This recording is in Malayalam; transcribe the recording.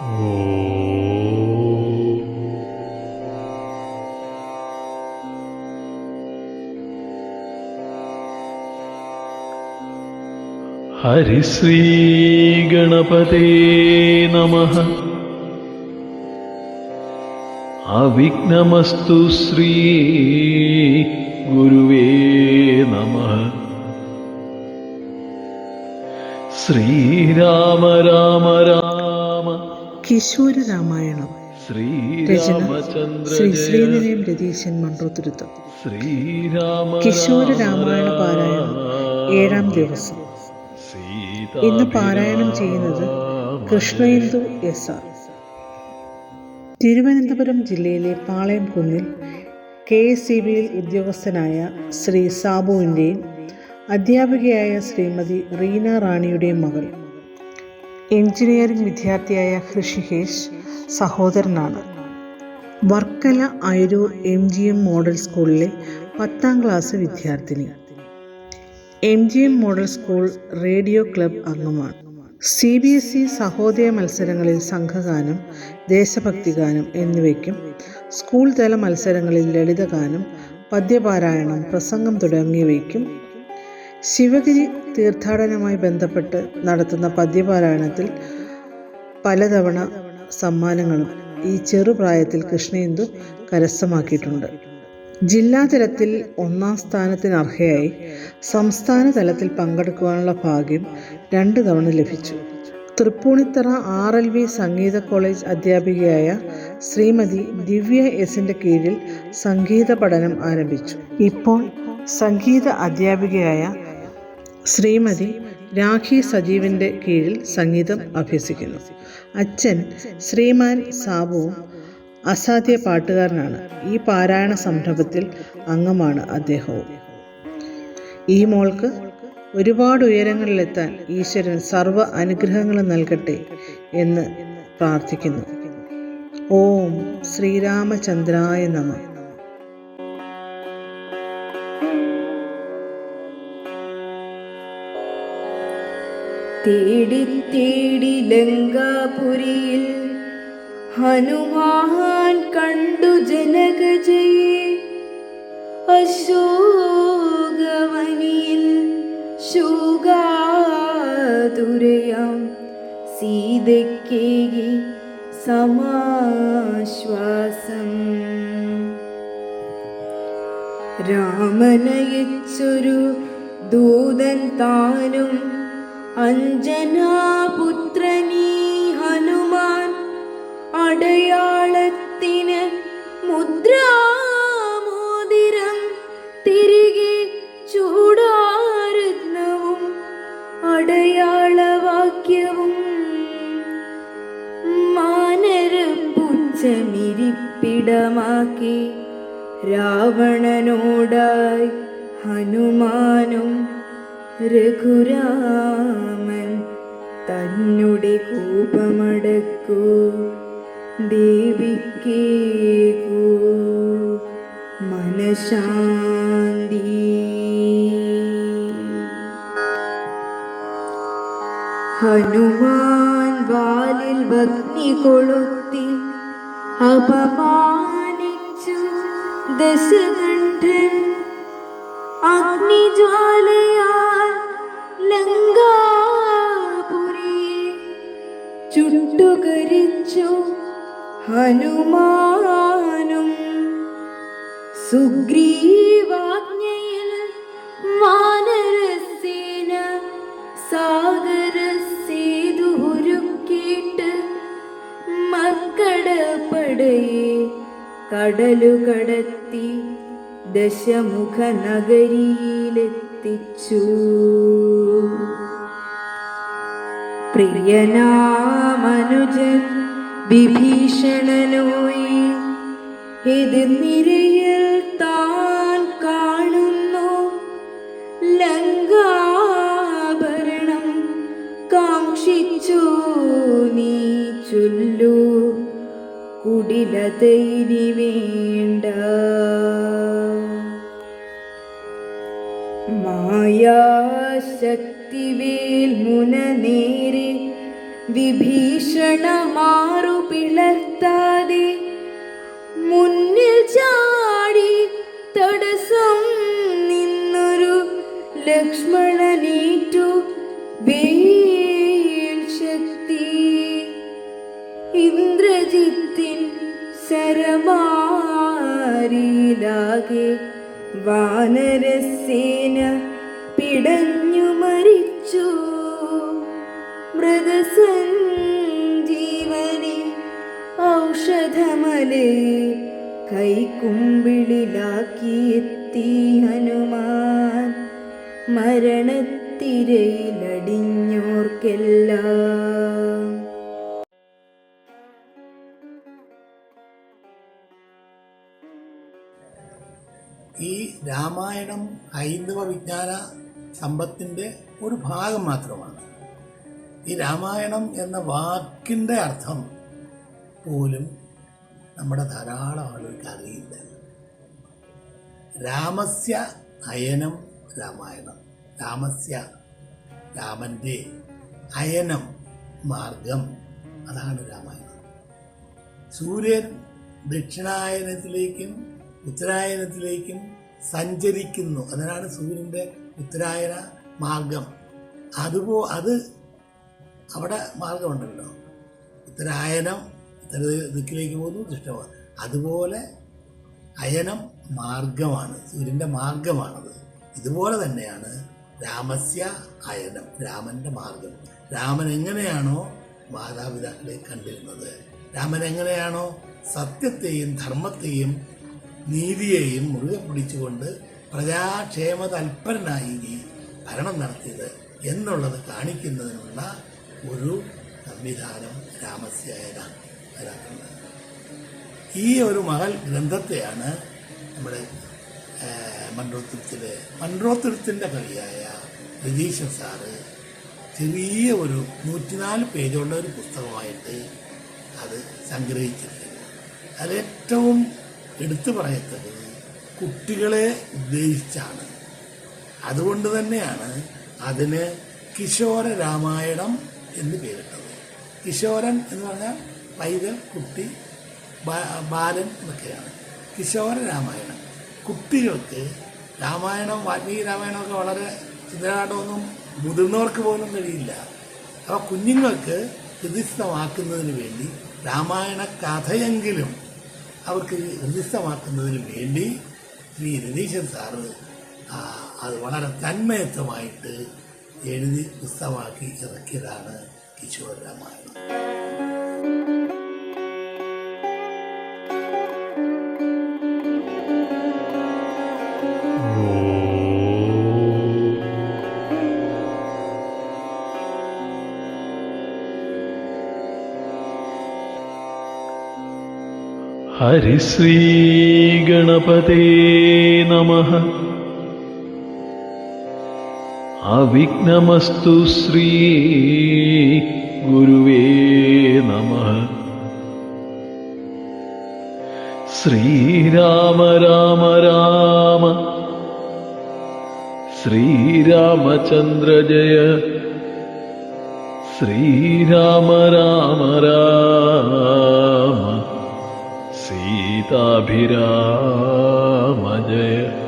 ഹരിശ്രീഗണപതേ നമ. അവിഘ്നമസ്തു ശ്രീ ഗുരുവേ നമ. ശ്രീരാമ രാമ രാമ കിശോര രാമായണം. ശ്രീ ശ്രീനിലയം രതീശൻ മൺട്രോത്തുരുത്തം കിശോര രാമായണ പാരായണം ഏഴാം ദിവസം. ഇന്ന് പാരായണം ചെയ്യുന്നത് കൃഷ്ണേന്ദു എസ് ആർ. തിരുവനന്തപുരം ജില്ലയിലെ പാളയം കുന്നിൽ കെ എസ് സി ബിയിൽ ഉദ്യോഗസ്ഥനായ ശ്രീ സാബുവിന്റെയും അധ്യാപികയായ ശ്രീമതി റീന റാണിയുടെയും മകൾ എഞ്ചിനീയറിംഗ് വിദ്യാർത്ഥിയായ ഹൃഷികേഷ് സഹോദരനാണ്. Varkala Ayaroor M G M model സ്കൂളിലെ പത്താം ക്ലാസ് വിദ്യാർത്ഥിനി. M G M model school radio club അംഗമാണ്. C B S E Sahodaya മത്സരങ്ങളിൽ സംഘഗാനം ദേശഭക്തിഗാനം എന്നിവയ്ക്കും സ്കൂൾ തല മത്സരങ്ങളിൽ ലളിതഗാനം പദ്യപാരായണം പ്രസംഗം തുടങ്ങിയവയ്ക്കും ശിവഗിരി തീർത്ഥാടനവുമായി ബന്ധപ്പെട്ട് നടത്തുന്ന പദ്യപാരായണത്തിൽ പലതവണ സമ്മാനങ്ങളും ഈ ചെറുപ്രായത്തിൽ കൃഷ്ണേന്ദു കരസ്ഥമാക്കിയിട്ടുണ്ട്. ജില്ലാതലത്തിൽ ഒന്നാം സ്ഥാനത്തിനർഹയായി സംസ്ഥാന തലത്തിൽ പങ്കെടുക്കുവാനുള്ള ഭാഗ്യം രണ്ടു തവണ ലഭിച്ചു. Tripunithura R L V Sangeetha college അധ്യാപികയായ ശ്രീമതി ദിവ്യ എസിന്റെ കീഴിൽ സംഗീത പഠനം ആരംഭിച്ചു. ഇപ്പോൾ സംഗീത അധ്യാപികയായ ശ്രീമതി രാഖി സജീവിന്റെ കീഴിൽ സംഗീതം അഭ്യസിക്കുന്നു. അച്ഛൻ ശ്രീമാൻ സാബുവും അസാധ്യ പാട്ടുകാരനാണ്. ഈ പാരായണ സംരംഭത്തിൽ അംഗമാണ് അദ്ദേഹവും. ഈ മോൾക്ക് ഒരുപാട് ഉയരങ്ങളിലെത്താൻ ഈശ്വരൻ സർവ അനുഗ്രഹങ്ങളും നൽകട്ടെ എന്ന് പ്രാർത്ഥിക്കുന്നു. ഓം ശ്രീരാമചന്ദ്രായ നമ. തേടി തേടി ലങ്കാപുരിയിൽ ഹനുമാൻ കണ്ടു ജനകജയെ. അശോകവനിയിൽ ശോകാതുരയാം. സീതക്കേകി സമാശ്വാസം. രാമനയച്ചൊരു ദൂതൻ താനും അഞ്ജനാപുത്രനീ ഹനുമാൻ അടയാളത്തിന് മുദ്രാമോതിരം തിരികെ ചൂടാരത്നവും അടയാളവാക്യവും മാനരപ്പുച്ഛമിരിപ്പിടമാക്കി രാവണനോടായി ഹനുമാനും രഘുരാമൻ തന്നുടെ കൂപമടക്കൂ ദേവിക്കേകൂ മനശാന്തി. ഹനുമാൻ വാലിൽ ഭഗ്നി കൊളുത്തി അപമാനിച്ചു ദശകണ്ഠൻ അഗ്നിജ്വാലയാൽ ചുട്ടുകരിച്ചു ഹനുമാനും സുഗ്രീവാജ്ഞയിൽ വാനരസേന സാഗര സേതു ഒരുക്കിയിട്ട് മർക്കടപ്പടയെ കടലു കടത്തി ദശമുഖ നഗരിയിലെത്തിച്ചു പ്രിയനാമനുജൻ വിഭീഷണനോയി. ഇത് നിരയിൽ താൻ കാണുന്നു. ലങ്കാഭരണം കാക്ഷിച്ചു നീ ചൊല്ലു. കുടിലതൈനി വേണ്ട. മായാശക്തിവേൽ മുന നേരെ വിഭീഷണമാറു പിളർത്താതെ മുന്നിൽ ചാടി തടസ്സം നിന്നൊരു ലക്ഷ്മണനേറ്റു വേൽ ശക്തി. ഇന്ദ്രജിത്തിൻ സരമാരിലാകെ വാനരസേന പിടഞ്ഞു മരിച്ചു. മൃതസഞ്ജീവനി ഔഷധമലേ കൈക്കുമ്പിളിലാക്കിയെത്തി ഹനുമാൻ. മരണത്തിരയിലടിഞ്ഞോർക്കെല്ലാം. ഈ രാമായണം ഹൈന്ദവ വിജ്ഞാന സമ്പത്തിന്റെ ഒരു ഭാഗം മാത്രമാണ്. ഈ രാമായണം എന്ന വാക്കിന്റെ അർത്ഥം പോലും നമ്മുടെ ധാരാളം ആളുകൾക്ക് അറിയില്ല. രാമസ്യ അയനം രാമായണം. രാമസ്യ രാമന്റെ അയനം മാർഗം അതാണ് രാമായണം. സൂര്യൻ ദക്ഷിണായനത്തിലേക്കും ഉത്തരായനത്തിലേക്കും സഞ്ചരിക്കുന്നു. അതിനാണ് സൂര്യന്റെ ഉത്തരായന മാർഗം. അതുപോ അത് അവിടെ മാർഗമുണ്ടല്ലോ. ഇത്രായനം ഇത്ര ദിക്കിലേക്ക് പോകുന്നു ദുഷ്ടമാണ് അതുപോലെ അയനം മാർഗമാണ് സൂര്യന്റെ മാർഗമാണത്. ഇതുപോലെ തന്നെയാണ് രാമസ്യ അയനം രാമന്റെ മാർഗം. രാമൻ എങ്ങനെയാണോ മാതാപിതാക്കളെ കണ്ടിരുന്നത്? രാമൻ എങ്ങനെയാണോ സത്യത്തെയും ധർമ്മത്തെയും നീതിയെയും മുറുകെ പിടിച്ചുകൊണ്ട് പ്രജാക്ഷേമ തൽപരനായി ഭരണം നടത്തിയത് എന്നുള്ളത് കാണിക്കുന്നതിനുള്ള ഒരു സംവിധാനം രാമസ്യായതാണ് ഈ ഒരു മകൾ ഗ്രന്ഥത്തെയാണ് നമ്മുടെ മൺറോത്തുരുത്തിലെ മൺറോത്തുരുത്തിന്റെ കവിയായ രതീശൻ സാറ് ചെറിയ ഒരു നൂറ്റിനാല് പേജുള്ള ഒരു പുസ്തകമായിട്ട് അത് സംഗ്രഹിച്ചിട്ടുണ്ട്. അതിലേറ്റവും എടുത്തു പറയത്തത് കുട്ടികളെ ഉദ്ദേശിച്ചാണ്. അതുകൊണ്ട് തന്നെയാണ് അതിന് കിശോര രാമായണം എന്ന് പേരിട്ടത്. കിശോരൻ എന്ന് പറഞ്ഞാൽ പൈതൽ കുട്ടി ബാലൻ എന്നൊക്കെയാണ്. കിശോര രാമായണം. കുട്ടികൾക്ക് രാമായണം വാൽമീകി രാമായണമൊക്കെ വളരെ ചിന്തനാട്ടമൊന്നും മുതിർന്നവർക്ക് പോലും കഴിയില്ല അപ്പോൾ കുഞ്ഞുങ്ങൾക്ക് ഹൃദിസ്ഥമാക്കുന്നതിന് വേണ്ടി രാമായണ കഥയെങ്കിലും അവർക്ക് ഹൃദിസ്ഥമാക്കുന്നതിന് വേണ്ടി ശ്രീ രതീശൻ സാറ് അത് വളരെ തന്മയത്വമായിട്ട് എഴുതി പുസ്തകമാക്കി ഇറക്കിയതാണ് കിശോര രാമായണം ഹരിശ്രീഗണപതേ നമ. अविघ्नमस्तु श्री गुरुवे नमः। श्रीराम राम राम। श्रीरामचन्द्र जय। श्रीराम राम राम। सीताभिराम सीताभिरामजय